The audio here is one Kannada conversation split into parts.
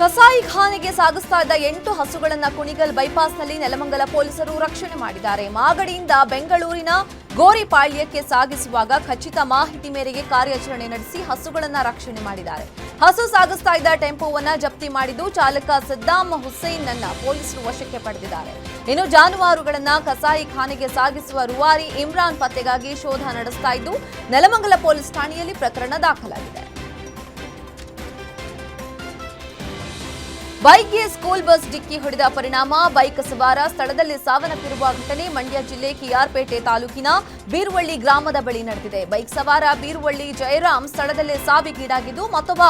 ಕಸಾಯಿಖಾನೆಗೆ ಸಾಗಿಸ್ತಾ ಇದ್ದ ಎಂಟು ಹಸುಗಳನ್ನು ಕುಣಿಗಲ್ ಬೈಪಾಸ್ನಲ್ಲಿ ನೆಲಮಂಗಲ ಪೊಲೀಸರು ರಕ್ಷಣೆ ಮಾಡಿದ್ದಾರೆ. ಮಾಗಡಿಯಿಂದ ಬೆಂಗಳೂರಿನ ಗೋರಿಪಾಳ್ಯಕ್ಕೆ ಸಾಗಿಸುವಾಗ ಖಚಿತ ಮಾಹಿತಿ ಮೇರೆಗೆ ಕಾರ್ಯಾಚರಣೆ ನಡೆಸಿ ಹಸುಗಳನ್ನು ರಕ್ಷಣೆ ಮಾಡಿದ್ದಾರೆ. ಹಸು ಸಾಗಿಸ್ತಾ ಇದ್ದ ಟೆಂಪೋವನ್ನ ಜಪ್ತಿ ಮಾಡಿದ್ದು ಚಾಲಕ ಸದ್ದಾಂ ಹುಸೇನ್ ನನ್ನ ಪೊಲೀಸರು ವಶಕ್ಕೆ ಪಡೆದಿದ್ದಾರೆ. ಇನ್ನು ಜಾನುವಾರುಗಳನ್ನ ಕಸಾಯಿಖಾನೆಗೆ ಸಾಗಿಸುವ ರುವಾರಿ ಇಮ್ರಾನ್ ಪತ್ತೆಗಾಗಿ ಶೋಧ ನಡೆಸ್ತಾ ಇದ್ದು, ನೆಲಮಂಗಲ ಪೊಲೀಸ್ ಠಾಣೆಯಲ್ಲಿ ಪ್ರಕರಣ ದಾಖಲಾಗಿದೆ. ಬೈಕ್ಗೆ ಸ್ಕೂಲ್ ಬಸ್ ಡಿಕ್ಕಿ ಹೊಡೆದ ಪರಿಣಾಮ, ಬೈಕ್ ಸವಾರ ಸ್ಥಳದಲ್ಲಿ ಸಾವನ್ನಪ್ಪಿರುವ ಘಟನೆ ಮಂಡ್ಯ ಜಿಲ್ಲೆ ಕೆಆರ್ಪೇಟೆ ತಾಲೂಕಿನ ಬೀರುವಳ್ಳಿ ಗ್ರಾಮದ ಬಳಿ ನಡೆದಿದೆ. ಬೈಕ್ ಸವಾರ ಬೀರುವಳ್ಳಿ ಜಯರಾಮ್ ಸ್ಥಳದಲ್ಲೇ ಸಾವಿಗೀಡಾಗಿದ್ದು ಮತ್ತೊಬ್ಬ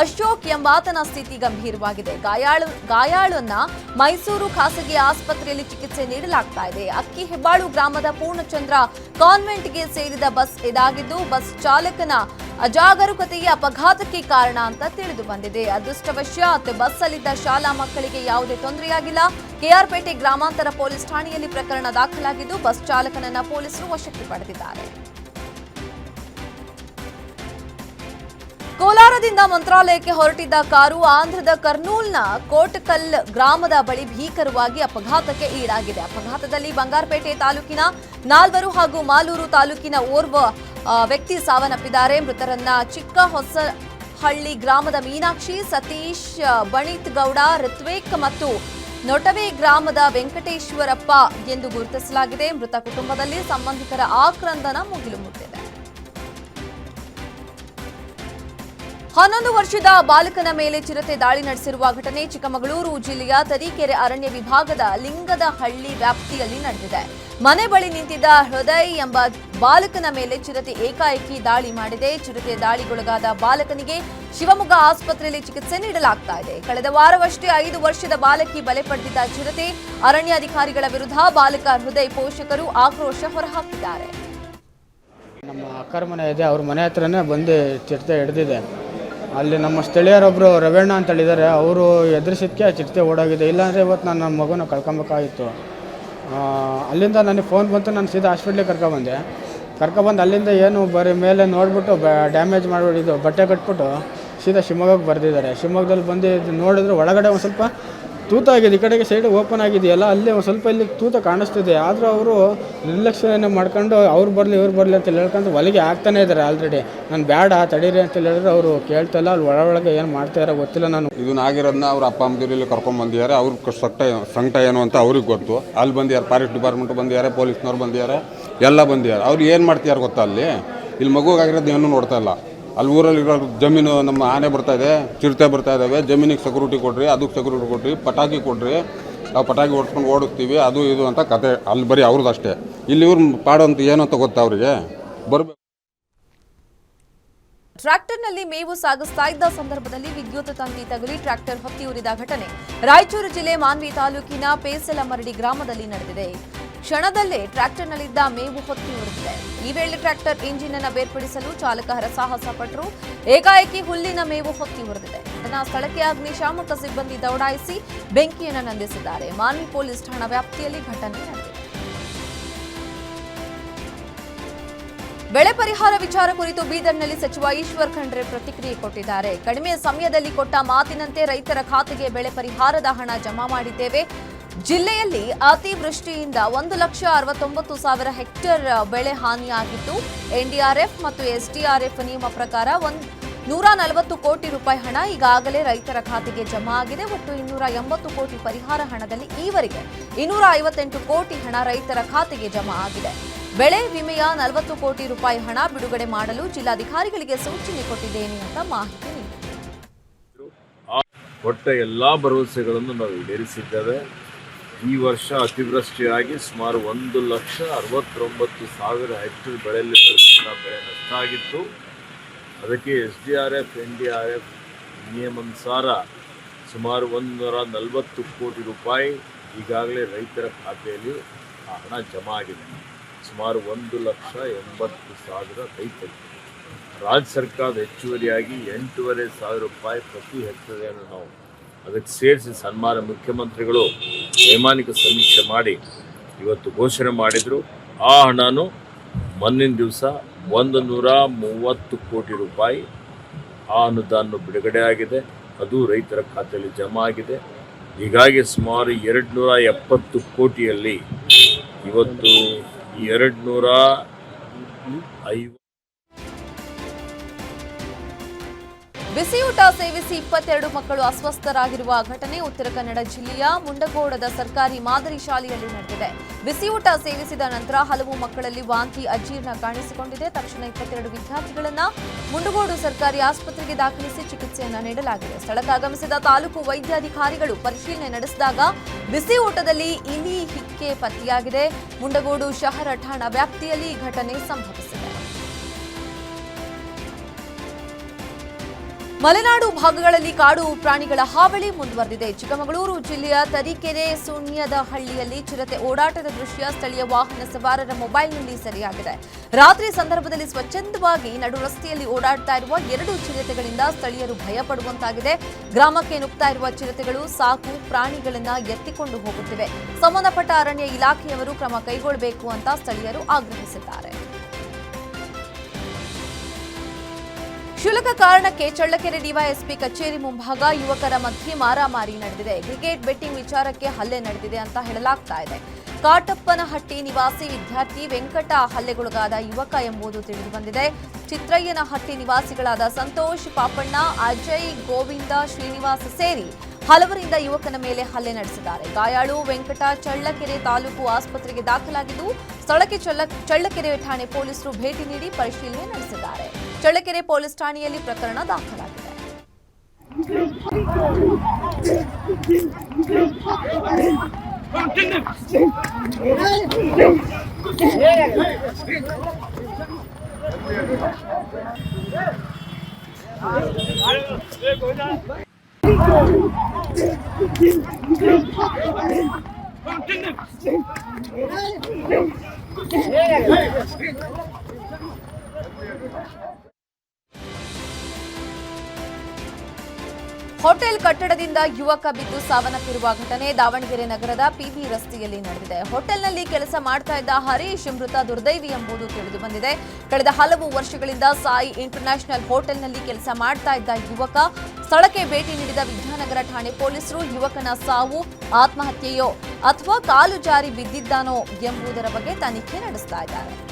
ಅಶೋಕ್ ಎಂಬಾತನ ಸ್ಥಿತಿ ಗಂಭೀರವಾಗಿದೆ. ಗಾಯಾಳು, ಗಾಯಾಳನ್ನ ಮೈಸೂರು ಖಾಸಗಿ ಆಸ್ಪತ್ರೆಯಲ್ಲಿ ಚಿಕಿತ್ಸೆ ನೀಡಲಾಗ್ತಾ ಇದೆ. ಅಕ್ಕಿ ಹೆಬ್ಬಾಳು ಗ್ರಾಮದ ಪೂರ್ಣಚಂದ್ರ ಕಾನ್ವೆಂಟ್ಗೆ ಸೇರಿದ ಬಸ್ ಇದಾಗಿದ್ದು, ಬಸ್ ಚಾಲಕನ ಅಜಾಗರೂಕತೆಯ ಅಪಘಾತಕ್ಕೆ ಕಾರಣ ಅಂತ ತಿಳಿದು ಬಂದಿದೆ. ಅದೃಷ್ಟವಶಾತ್ ಬಸ್ ಅಲ್ಲಿದ್ದ ಶಾಲಾ ಮಕ್ಕಳಿಗೆ ಯಾವುದೇ ತೊಂದರೆಯಾಗಿಲ್ಲ. ಕೆಆರ್ಪೇಟೆ ಗ್ರಾಮಾಂತರ ಪೊಲೀಸ್ ಠಾಣೆಯಲ್ಲಿ ಪ್ರಕರಣ ದಾಖಲಾಗಿದ್ದು ಬಸ್ ಚಾಲಕನನ್ನ ಪೊಲೀಸರು ವಶಕ್ಕೆ ಪಡೆದಿದ್ದಾರೆ. ಕೋಲಾರದಿಂದ ಮಂತ್ರಾಲಯಕ್ಕೆ ಹೊರಟಿದ್ದ ಕಾರು ಆಂಧ್ರದ ಕರ್ನೂಲ್ನ ಕೋಟಕಲ್ ಗ್ರಾಮದ ಬಳಿ ಭೀಕರವಾಗಿ ಅಪಘಾತಕ್ಕೆ ಈಡಾಗಿದೆ. ಅಪಘಾತದಲ್ಲಿ ಬಂಗಾರಪೇಟೆ ತಾಲೂಕಿನ ನಾಲ್ವರು ಹಾಗೂ ಮಾಲೂರು ತಾಲೂಕಿನ ಓರ್ವ ವ್ಯಕ್ತಿ ಸಾವನ್ನಪ್ಪಿದ್ದಾರೆ. ಮೃತರನ್ನ ಚಿಕ್ಕ ಹೊಸಹಳ್ಳಿ ಗ್ರಾಮದ ಮೀನಾಕ್ಷಿ, ಸತೀಶ್ ಬಣಿತ್ ಗೌಡ ಋತ್ವೇಕ್ ಮತ್ತು ನೊಟವೆ ಗ್ರಾಮದ ವೆಂಕಟೇಶ್ವರಪ್ಪ ಎಂದು ಗುರುತಿಸಲಾಗಿದೆ. ಮೃತ ಕುಟುಂಬದಲ್ಲಿ ಸಂಬಂಧಿಕರ ಆಕ್ರಂದನ ಮುಗಿಲು ಮುಟ್ಟಿದೆ. ಹನ್ನೊಂದು ವರ್ಷದ ಬಾಲಕನ ಮೇಲೆ ಚಿರತೆ ದಾಳಿ ನಡೆಸಿರುವ ಘಟನೆ ಚಿಕ್ಕಮಗಳೂರು ಜಿಲ್ಲೆಯ ತರೀಕೆರೆ ಅರಣ್ಯ ವಿಭಾಗದ ಲಿಂಗದ ಹಳ್ಳಿ ವ್ಯಾಪ್ತಿಯಲ್ಲಿ ನಡೆದಿದೆ. ಮನೆ ಬಳಿ ನಿಂತಿದ್ದ ಹೃದಯ್ ಎಂಬ ಬಾಲಕನ ಮೇಲೆ ಚಿರತೆ ಏಕಾಏಕಿ ದಾಳಿ ಮಾಡಿದೆ. ಚಿರತೆ ದಾಳಿಗೊಳಗಾದ ಬಾಲಕನಿಗೆ ಶಿವಮೊಗ್ಗ ಆಸ್ಪತ್ರೆಯಲ್ಲಿ ಚಿಕಿತ್ಸೆ ನೀಡಲಾಗ್ತಾ ಇದೆ. ಕಳೆದ ವಾರವಷ್ಟೇ ಐದು ವರ್ಷದ ಬಾಲಕಿ ಬಲೆ ಪಡೆದಿದ್ದ ಚಿರತೆ ಅರಣ್ಯಾಧಿಕಾರಿಗಳ ವಿರುದ್ಧ ಬಾಲಕ ಹೃದಯ್ ಪೋಷಕರು ಆಕ್ರೋಶ ಹೊರಹಾಕಿದ್ದಾರೆ. ನಮ್ಮ ಅಕ್ಕರ ಮನೆ ಇದೆ. ಅವ್ರ ಮನೆ ಹತ್ರನೇ ಬಂದು ಚಿರತೆ ಹಿಡ್ದಿದೆ. ಅಲ್ಲಿ ನಮ್ಮ ಸ್ಥಳೀಯರೊಬ್ಬರು ರವೇಣ್ಣ ಅಂತ ಹೇಳಿದ್ದಾರೆ ಅವರು ಎದುರಿಸಿದ್ದಕ್ಕೆ ಆ ಓಡಾಗಿದೆ. ಇಲ್ಲಾಂದರೆ ಇವತ್ತು ನಾನು ನನ್ನ ಮಗುನ ಕಳ್ಕೊಬೇಕಾಗಿತ್ತು. ಅಲ್ಲಿಂದ ನನಗೆ ಫೋನ್ ಬಂತು, ನಾನು ಸೀದಾ ಹಾಸ್ಪಿಟ್ಲಿಗೆ ಕರ್ಕೊಬಂದೆ ಕರ್ಕೊಬಂದು ಅಲ್ಲಿಂದ ಏನು ಬರೀ ಮೇಲೆ ನೋಡಿಬಿಟ್ಟು ಬ ಡ್ಯಾಮೇಜ್ ಮಾಡಿಬಿಟ್ಟಿದ್ದು ಬಟ್ಟೆ ಕಟ್ಬಿಟ್ಟು ಸೀದಾ ಶಿವಮೊಗ್ಗಕ್ಕೆ ಬರೆದಿದ್ದಾರೆ. ಶಿವಮೊಗ್ಗದಲ್ಲಿ ಬಂದು ಇದು ನೋಡಿದ್ರೆ ಒಳಗಡೆ ಒಂದು ಸ್ವಲ್ಪ ತೂತ ಆಗಿದೆ, ಈ ಕಡೆಗೆ ಸೈಡ್ ಓಪನ್ ಆಗಿದೆಯಲ್ಲ, ಅಲ್ಲಿ ಒಂದು ಸ್ವಲ್ಪ ಇಲ್ಲಿ ತೂತ ಕಾಣಿಸ್ತಿದೆ. ಆದರೂ ಅವರು ನಿರ್ಲಕ್ಷ್ಯನ ಮಾಡ್ಕೊಂಡು ಅವ್ರು ಬರಲಿ, ಇವ್ರು ಬರಲಿ ಅಂತ ಹೇಳ್ಕೊಂಡು ಹೊಲಿಗೆ ಆಗ್ತಾನೆ ಇದ್ದಾರೆ ಆಲ್ರೆಡಿ ನಾನು ಬೇಡ ತಡೀರಿ ಅಂತ ಹೇಳಿದ್ರೆ ಅವರು ಕೇಳ್ತಲ್ಲ ಅಲ್ಲಿ ಒಳಗೆ ಏನು ಮಾಡ್ತಾಯಿರೋ ಗೊತ್ತಿಲ್ಲ ನಾನು. ಇದನ್ನ ಆಗಿರೋದನ್ನ ಅವ್ರ ಅಪ್ಪ ಅಮ್ಮದಿರು ಇಲ್ಲಿ ಕರ್ಕೊಂಡ್ ಬಂದಿದ್ದಾರೆ. ಅವ್ರ ಸೊಟ್ಟ ಸಂಕಟ ಏನು ಅಂತ ಅವ್ರಿಗೆ ಗೊತ್ತು. ಅಲ್ಲಿ ಬಂದಿದ್ದಾರೆ ಫಾರೆಸ್ಟ್ ಡಿಪಾರ್ಟ್ಮೆಂಟ್ ಬಂದಿದ್ದಾರೆ ಪೊಲೀಸ್ನವ್ರು ಬಂದಿದ್ದಾರೆ, ಎಲ್ಲ ಬಂದಿದ್ದಾರೆ. ಅವ್ರು ಏನು ಮಾಡ್ತಿದ್ದಾರೆ ಗೊತ್ತಾ ಅಲ್ಲಿ? ಇಲ್ಲಿ ಮಗುಗಾಗಿರೋದು ಏನೂ ನೋಡ್ತಾ ಇಲ್ಲ. ಅಲ್ಲಿ ಊರಲ್ಲಿರೋ ಜಮೀನು ನಮ್ಮ ಆನೆ ಬರ್ತಾ ಇದೆ, ಚಿರತೆ ಬರ್ತಾ ಇದ್ದಾವೆ ಜಮೀನಿಗೆ ಸೆಕ್ಯೂರಿಟಿ ಕೊಡ್ರಿ, ಅದಕ್ಕೆ ಸೆಕ್ಯೂರಿಟಿ ಕೊಡ್ರಿ, ಪಟಾಕಿ ಕೊಡ್ರಿ. ನಾವು ಪಟಾಕಿ ಹೊಡ್ಸ್ಕೊಂಡು ಓಡಿಸ್ತೀವಿ ಅದು ಇದು ಅಂತ ಕತೆ. ಅಲ್ಲಿ ಬರೀ ಅವ್ರದ್ದು ಅಷ್ಟೇ. ಇಲ್ಲಿ ಇವ್ರು ಪಾಡು ಅಂತ ಏನು ಅಂತ ಗೊತ್ತಾ ಅವರಿಗೆ? ಬರ್ಬೇಕು ಟ್ರ್ಯಾಕ್ಟರ್ನಲ್ಲಿ ಮೇವು ಸಾಗಿಸ್ತಾ ಇದ್ದ ಸಂದರ್ಭದಲ್ಲಿ ವಿದ್ಯುತ್ ತಂತಿ ತಗುಲಿ ಟ್ರ್ಯಾಕ್ಟರ್ ಹೊತ್ತಿ ಉರಿದ ಘಟನೆ. ರಾಯಚೂರು ಜಿಲ್ಲೆ ಮಾನ್ವಿ ತಾಲೂಕಿನ ಪೇಸಲಮರಡಿ ಗ್ರಾಮದಲ್ಲಿ ನಡೆದಿದೆ. ಕ್ಷಣದಲ್ಲೇ ಟ್ರ್ಯಾಕ್ಟರ್ನಲ್ಲಿದ್ದ ಮೇವು ಹೊತ್ತಿ ಉರಿದಿದೆ ಈ ವೇಳೆ ಟ್ರ್ಯಾಕ್ಟರ್ ಇಂಜಿನ್ ಅನ್ನು ಬೇರ್ಪಡಿಸಲು ಚಾಲಕ ಹರಸಾಹಸ ಪಟ್ಟರು. ಏಕಾಏಕಿ ಹುಲ್ಲಿನ ಮೇವು ಹೊತ್ತಿ ಉರಿದಿದೆ ಘಟನಾ ಸ್ಥಳಕ್ಕೆ ಅಗ್ನಿಶಾಮಕ ಸಿಬ್ಬಂದಿ ದೌಡಾಯಿಸಿ ಬೆಂಕಿಯನ್ನು ನಂದಿಸಿದ್ದಾರೆ. ಮಾನ್ವಿ ಪೊಲೀಸ್ ಠಾಣಾ ವ್ಯಾಪ್ತಿಯಲ್ಲಿ ಘಟನೆ ನಡೆದಿದೆ. ಬೆಳೆ ಪರಿಹಾರ ವಿಚಾರ ಕುರಿತು ಬೀದರ್ನಲ್ಲಿ ಸಚಿವ ಈಶ್ವರ್ ಖಂಡ್ರೆ ಪ್ರತಿಕ್ರಿಯೆ ಕೊಟ್ಟಿದ್ದಾರೆ. ಕಡಿಮೆ ಸಮಯದಲ್ಲಿ ಕೊಟ್ಟ ಮಾತಿನಂತೆ ರೈತರ ಖಾತೆಗೆ ಬೆಳೆ ಪರಿಹಾರದ ಹಣ ಜಮಾ ಮಾಡಿದ್ದೇವೆ. ಜಿಲ್ಲೆಯಲ್ಲಿ ಅತಿವೃಷ್ಟಿಯಿಂದ ಒಂದು ಲಕ್ಷ ಅರವತ್ತೊಂಬತ್ತು ಸಾವಿರ ಹೆಕ್ಟೇರ್ ಬೆಳೆ ಹಾನಿಯಾಗಿದ್ದು, ಎನ್ಡಿಆರ್ಎಫ್ ಮತ್ತು ಎಸ್ಡಿಆರ್ಎಫ್ ನಿಯಮ ಪ್ರಕಾರ ಒಂದು ನೂರ ನಲವತ್ತು ಕೋಟಿ ರೂಪಾಯಿ ಹಣ ಈಗಾಗಲೇ ರೈತರ ಖಾತೆಗೆ ಜಮಾ ಆಗಿದೆ. ಒಟ್ಟು ಇನ್ನೂರ ಎಂಬತ್ತು ಕೋಟಿ ಪರಿಹಾರ ಹಣದಲ್ಲಿ ಈವರೆಗೆ ಇನ್ನೂರ ಐವತ್ತೆಂಟು ಕೋಟಿ ಹಣ ರೈತರ ಖಾತೆಗೆ ಜಮಾ ಆಗಿದೆ. ಬೆಳೆ ವಿಮೆಯ ನಲವತ್ತು ಕೋಟಿ ರೂಪಾಯಿ ಹಣ ಬಿಡುಗಡೆ ಮಾಡಲು ಜಿಲ್ಲಾಧಿಕಾರಿಗಳಿಗೆ ಸೂಚನೆ ಕೊಟ್ಟಿದ್ದೇನೆ ಅಂತ ಮಾಹಿತಿ ನೀಡಿದರು ಕೊಟ್ಟ ಎಲ್ಲ ಭರವಸೆಗಳನ್ನು ನಾವು ಈಡೇರಿಸಿದ್ದೇವೆ. ಈ ವರ್ಷ ಅತಿವೃಷ್ಟಿಯಾಗಿ ಸುಮಾರು ಒಂದು ಲಕ್ಷ ಅರವತ್ತೊಂಬತ್ತು ಸಾವಿರ ಹೆಕ್ಟೇರ್ ಬೆಳೆಯಲ್ಲಿ ಬೆಳೆಸಿದ ಬೆಳೆ ನಷ್ಟ ಆಗಿತ್ತು. ಅದಕ್ಕೆ S D R F, N D R F ನಿಯಮಾನುಸಾರ ಸುಮಾರು ಒಂದು ನೂರ ನಲವತ್ತು ಕೋಟಿ ರೂಪಾಯಿ ಈಗಾಗಲೇ ರೈತರ ಖಾತೆಯಲ್ಲಿ ಆ ಹಣ ಜಮಾ ಆಗಿದೆ. ಸುಮಾರು ಒಂದು ಲಕ್ಷ ಎಂಬತ್ತು ಸಾವಿರ ರೈತರು. ರಾಜ್ಯ ಸರ್ಕಾರದ ಹೆಚ್ಚುವರಿಯಾಗಿ ಎಂಟೂವರೆ ಸಾವಿರ ರೂಪಾಯಿ ಪ್ರತಿ ಹೆಕ್ಟರ್ಗೆ ನಾವು ಅದಕ್ಕೆ ಸೇರಿಸಿ ಸನ್ಮಾನ ಮುಖ್ಯಮಂತ್ರಿಗಳು ವೈಮಾನಿಕ ಸಮೀಕ್ಷೆ ಮಾಡಿ ಇವತ್ತು ಘೋಷಣೆ ಮಾಡಿದರು. ಆ ಹಣನು ಮೊನ್ನಿನ ದಿವಸ ಒಂದು ನೂರ ಮೂವತ್ತು ಕೋಟಿ ರೂಪಾಯಿ ಆ ಅನುದಾನ ಬಿಡುಗಡೆ ಆಗಿದೆ. ಅದು ರೈತರ ಖಾತೆಯಲ್ಲಿ ಜಮಾ ಆಗಿದೆ. ಹೀಗಾಗಿ ಸುಮಾರು ಎರಡು ನೂರ ಎಪ್ಪತ್ತು ಕೋಟಿಯಲ್ಲಿ ಇವತ್ತು ಎರಡು ನೂರ ಐವ ಬಿಸಿಯೂಟ ಸೇವಿಸಿ ಇಪ್ಪತ್ತೆರಡು ಮಕ್ಕಳು ಅಸ್ವಸ್ಥರಾಗಿರುವ ಘಟನೆ ಉತ್ತರ ಕನ್ನಡ ಜಿಲ್ಲೆಯ ಮುಂಡಗೋಡದ ಸರ್ಕಾರಿ ಮಾದರಿ ಶಾಲೆಯಲ್ಲಿ ನಡೆದಿದೆ. ಬಿಸಿಯೂಟ ಸೇವಿಸಿದ ನಂತರ ಹಲವು ಮಕ್ಕಳಲ್ಲಿ ವಾಂತಿ, ಅಜೀರ್ಣ ಕಾಣಿಸಿಕೊಂಡಿದೆ. ತಕ್ಷಣ ಇಪ್ಪತ್ತೆರಡು ವಿದ್ಯಾರ್ಥಿಗಳನ್ನ ಮುಂಡಗೋಡು ಸರ್ಕಾರಿ ಆಸ್ಪತ್ರೆಗೆ ದಾಖಲಿಸಿ ಚಿಕಿತ್ಸೆಯನ್ನು ನೀಡಲಾಗಿದೆ. ಸ್ಥಳಕ್ಕೆ ಆಗಮಿಸಿದ ತಾಲೂಕು ವೈದ್ಯಾಧಿಕಾರಿಗಳು ಪರಿಶೀಲನೆ ನಡೆಸಿದಾಗ ಬಿಸಿ ಊಟದಲ್ಲಿ ಇಲಿ ಹಿಕ್ಕೆ ಪತ್ತೆಯಾಗಿದೆ. ಮುಂಡಗೋಡು ಶಹರ ಠಾಣಾ ವ್ಯಾಪ್ತಿಯಲ್ಲಿ ಈ ಘಟನೆ ಸಂಭವಿಸಿದೆ. ಮಲೆನಾಡು ಭಾಗಗಳಲ್ಲಿ ಕಾಡು ಪ್ರಾಣಿಗಳ ಹಾವಳಿ ಮುಂದುವರೆದಿದೆ. ಚಿಕ್ಕಮಗಳೂರು ಜಿಲ್ಲೆಯ ತರೀಕೆರೆ ಸುಣ್ಯದ ಹಳ್ಳಿಯಲ್ಲಿ ಚಿರತೆ ಓಡಾಟದ ದೃಶ್ಯ ಸ್ಥಳೀಯ ವಾಹನ ಸವಾರರ ಮೊಬೈಲ್ನಲ್ಲಿ ಸೆರೆಯಾಗಿದೆ. ರಾತ್ರಿ ಸಂದರ್ಭದಲ್ಲಿ ಸ್ವಚ್ಛಂದವಾಗಿ ನಡು ರಸ್ತೆಯಲ್ಲಿ ಓಡಾಡ್ತಾ ಇರುವ ಎರಡು ಚಿರತೆಗಳಿಂದ ಸ್ಥಳೀಯರು ಭಯಪಡುವಂತಾಗಿದೆ. ಗ್ರಾಮಕ್ಕೆ ನುಗ್ತಾ ಇರುವ ಚಿರತೆಗಳು ಸಾಕು ಪ್ರಾಣಿಗಳನ್ನ ಎತ್ತಿಕೊಂಡು ಹೋಗುತ್ತಿವೆ. ಸಂಬಂಧಪಟ್ಟ ಅರಣ್ಯ ಇಲಾಖೆಯವರು ಕ್ರಮ ಕೈಗೊಳ್ಳಬೇಕು ಅಂತ ಸ್ಥಳೀಯರು ಆಗ್ರಹಿಸಿದ್ದಾರೆ. ಕ್ಷುಲ್ಲಕ ಕಾರಣಕ್ಕೆ ಚಳ್ಳಕೆರೆ ಡಿವೈಎಸ್ಪಿ ಕಚೇರಿ ಮುಂಭಾಗ ಯುವಕರ ಮಧ್ಯೆ ಮಾರಾಮಾರಿ ನಡೆದಿದೆ. ಕ್ರಿಕೆಟ್ ಬೆಟ್ಟಿಂಗ್ ವಿಚಾರಕ್ಕೆ ಹಲ್ಲೆ ನಡೆದಿದೆ ಅಂತ ಹೇಳಲಾಗ್ತಾ ಇದೆ. ಕಾಟಪ್ಪನಹಟ್ಟಿ ನಿವಾಸಿ ವಿದ್ಯಾರ್ಥಿ ವೆಂಕಟ ಹಲ್ಲೆಗೊಳಗಾದ ಯುವಕ ಎಂಬುದು ತಿಳಿದುಬಂದಿದೆ. ಚಿತ್ರಯ್ಯನಹಟ್ಟಿ ನಿವಾಸಿಗಳಾದ ಸಂತೋಷ್ ಪಾಪಣ್ಣ, ಅಜಯ್ ಗೋವಿಂದ ಶ್ರೀನಿವಾಸ್ ಸೇರಿ ಹಲವರಿಂದ ಯುವಕನ ಮೇಲೆ ಹಲ್ಲೆ ನಡೆಸಿದ್ದಾರೆ. ಗಾಯಾಳು ವೆಂಕಟ ಚಳ್ಳಕೆರೆ ತಾಲೂಕು ಆಸ್ಪತ್ರೆಗೆ ದಾಖಲಾಗಿದ್ದು, ಸ್ಥಳಕ್ಕೆ ಚಳ್ಳ ಚಳ್ಳಕೆರೆ ಠಾಣೆ ಪೊಲೀಸರು ಭೇಟಿ ನೀಡಿ ಪರಿಶೀಲನೆ ನಡೆಸಿದ್ದಾರೆ. ಚಳ್ಳಕೆರೆ ಪೊಲೀಸ್ ಠಾಣೆಯಲ್ಲಿ ಪ್ರಕರಣ ದಾಖಲಾಗಿದೆ. ಹೋಟೆಲ್ ಕಟ್ಟಡದಿಂದ ಯುವಕ ಬಿದ್ದು ಸಾವನ್ನಪ್ಪಿರುವ ಘಟನೆ ದಾವಣಗೆರೆ ನಗರದ ಪಿಬಿ ರಸ್ತೆಯಲ್ಲಿ ನಡೆದಿದೆ. ಹೋಟೆಲ್ನಲ್ಲಿ ಕೆಲಸ ಮಾಡ್ತಾ ಇದ್ದ ಹರೀಶ್ ಮೃತ ದುರ್ದೈವಿ ಎಂಬುದು ತಿಳಿದು ಬಂದಿದೆ. ಕಳೆದ ಹಲವು ವರ್ಷಗಳಿಂದ ಸಾಯಿ ಇಂಟರ್ನ್ಯಾಷನಲ್ ಹೋಟೆಲ್ನಲ್ಲಿ ಕೆಲಸ ಮಾಡ್ತಾ ಇದ್ದ ಯುವಕ ಸ್ಥಳಕ್ಕೆ ಭೇಟಿ ನೀಡಿದ ವಿದ್ಯಾನಗರ ಠಾಣೆ ಪೊಲೀಸರು, ಯುವಕನ ಸಾವು, ಆತ್ಮಹತ್ಯೆಯೋ ಅಥವಾ ಕಾಲು ಜಾರಿ ಬಿದ್ದಿದ್ದಾನೋ ಎಂಬುದರ ಬಗ್ಗೆ ತನಿಖೆ ನಡೆಸ್ತಾ ಇದ್ದಾರೆ.